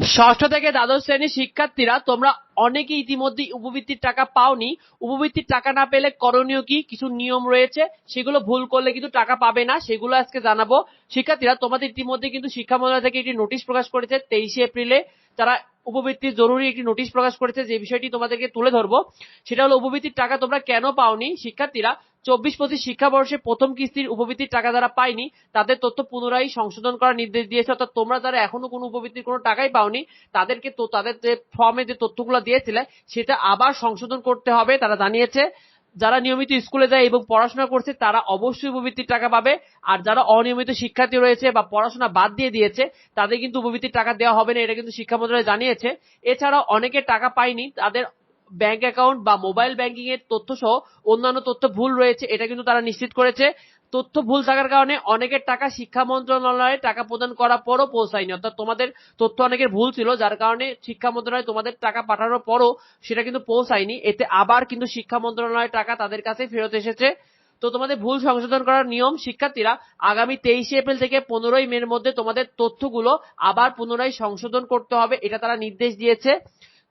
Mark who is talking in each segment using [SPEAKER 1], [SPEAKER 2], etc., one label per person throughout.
[SPEAKER 1] ষষ্ঠ থেকে দ্বাদশ শ্রেণির শিক্ষার্থীরা, তোমরা অনেকে ইতিমধ্যে উপবৃত্তির টাকা পাওনি। উপবৃত্তির টাকা না পেলে করণীয় কি? কিছু নিয়ম রয়েছে। সেগুলো ভুল করলে কিন্তু টাকা পাবে না। সেগুলো আজকে জানাব। শিক্ষার্থীরা, তোমাদের ইতিমধ্যে কিন্তু শিক্ষা মন্ত্রণালয় থেকে একটি নোটিশ প্রকাশ করেছে তেইশে এপ্রিলে। তারা উপবৃত্তির জরুরি একটি নোটিশ প্রকাশ করেছে যে বিষয়টি তোমাদেরকে তুলে ধরবো। সেটা হলো উপবৃত্তির টাকা তোমরা কেন পাওনি? শিক্ষার্থীরা, চব্বিশ পঁচিশ শিক্ষাবর্ষে প্রথম কিস্তির উপবৃত্তির টাকা যারা পায়নি, তাদের তথ্য পুনরায় সংশোধন করার নির্দেশ দিয়েছে, অর্থাৎ তোমরা যারা এখনও কোনো উপবৃত্তির কোনো টাকাই পাওনি, তাদেরকে তো, তাদের যে ফর্মে যে তথ্যগুলো দিয়েছিলে, সেটা আবার সংশোধন করতে হবে, তারা জানিয়েছে। যারা নিয়মিত স্কুলে যায় এবং পড়াশোনা করছে, তারা অবশ্যই উপবৃত্তির টাকা পাবে। আর যারা অনিয়মিত শিক্ষার্থী রয়েছে বা পড়াশোনা বাদ দিয়ে দিয়েছে, তাদের কিন্তু উপবৃত্তির টাকা দেওয়া হবে না, এটা কিন্তু শিক্ষা মন্ত্রণালয় জানিয়েছে। এছাড়াও অনেকে টাকা পায়নি, তাদের ব্যাংক অ্যাকাউন্ট বা মোবাইল ব্যাংকিং এর তথ্য সহ অন্যান্য তথ্য ভুল রয়েছে, এটা কিন্তু তারা নিশ্চিত করেছে। তথ্য ভুল থাকার কারণে অনেকের টাকা শিক্ষা মন্ত্রণালয়ে টাকা প্রদান করার পরও পৌঁছায়নি। অর্থাৎ তোমাদের তথ্য অনেকের ভুল ছিল, যার কারণে শিক্ষা মন্ত্রণালয় তোমাদের টাকা পাঠানোর পরও সেটা কিন্তু পৌঁছায়নি। এতে আবার কিন্তু শিক্ষা মন্ত্রণালয়ের টাকা তাদের কাছে ফেরত এসেছে। তো তোমাদের ভুল সংশোধন করার নিয়ম, শিক্ষার্থীরা আগামী তেইশে এপ্রিল থেকে পনেরোই মের মধ্যে তোমাদের তথ্যগুলো আবার পুনরায় সংশোধন করতে হবে, এটা তারা নির্দেশ দিয়েছে।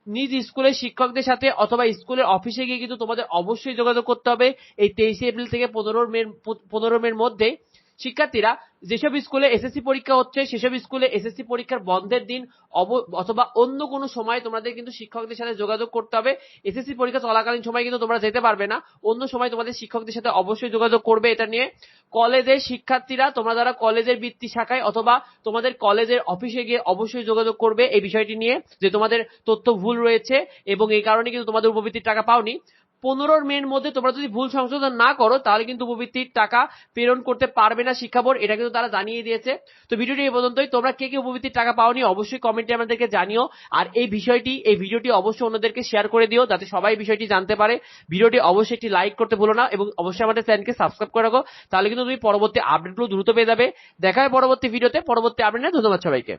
[SPEAKER 1] নিজ স্কুলের শিক্ষকদের সাথে অথবা স্কুলের অফিসে গিয়ে কিন্তু তোমাদের অবশ্যই যোগাযোগ করতে হবে। এই তেইশে এপ্রিল থেকে পনেরো মে পনেরো মের মধ্যে শিক্ষার্থীরা যেসব স্কুলে এসএসসি পরীক্ষা হচ্ছে, সেসব স্কুলে এসএসসি পরীক্ষার বন্ধের দিন অথবা অন্য কোনো সময় তোমাদের কিন্তু শিক্ষকদের সাথে যোগাযোগ করতে হবে। এসএসসি পরীক্ষা চলাকালীন সময় কিন্তু তোমরা যেতে পারবে না। অন্য সময় তোমাদের শিক্ষকদের সাথে অবশ্যই যোগাযোগ করবে এটা নিয়ে। কলেজের শিক্ষার্থীরা, তোমরা যারা কলেজের বৃত্তি শাখায় অথবা তোমাদের কলেজের অফিসে গিয়ে অবশ্যই যোগাযোগ করবে এই বিষয়টি নিয়ে যে তোমাদের তথ্য ভুল রয়েছে এবং এই কারণে কিন্তু তোমাদের উপবৃত্তির টাকা পাওনি। পনেরোর মের মধ্যে তোমরা যদি ভুল সংশোধন না করো, তাহলে কিন্তু উপবৃত্তির টাকা প্রেরণ করতে পারবে না শিক্ষা বোর্ড। এটা কিন্তু তারা জানিয়ে দিয়েছে। তো ভিডিওটি এই পর্যন্তই। তোমরা কে কে উপবৃত্তির টাকা পাওনি অবশ্যই কমেন্টে আমাদেরকে জানিও। আর এই বিষয়টি, এই ভিডিওটি অবশ্যই অন্যদেরকে শেয়ার করে দিও, যাতে সবাই বিষয়টি জানতে পারে। ভিডিওটি অবশ্যই একটি লাইক করতে ভুলো না এবং অবশ্যই আমাদের চ্যানেলকে সাবস্ক্রাইব করে রাখো। তাহলে কিন্তু তুমি পরবর্তী আপডেটগুলো দ্রুত পেয়ে যাবে। দেখা হয় পরবর্তী ভিডিওতে পরবর্তী আপডেট ধন্যবাদ সবাইকে।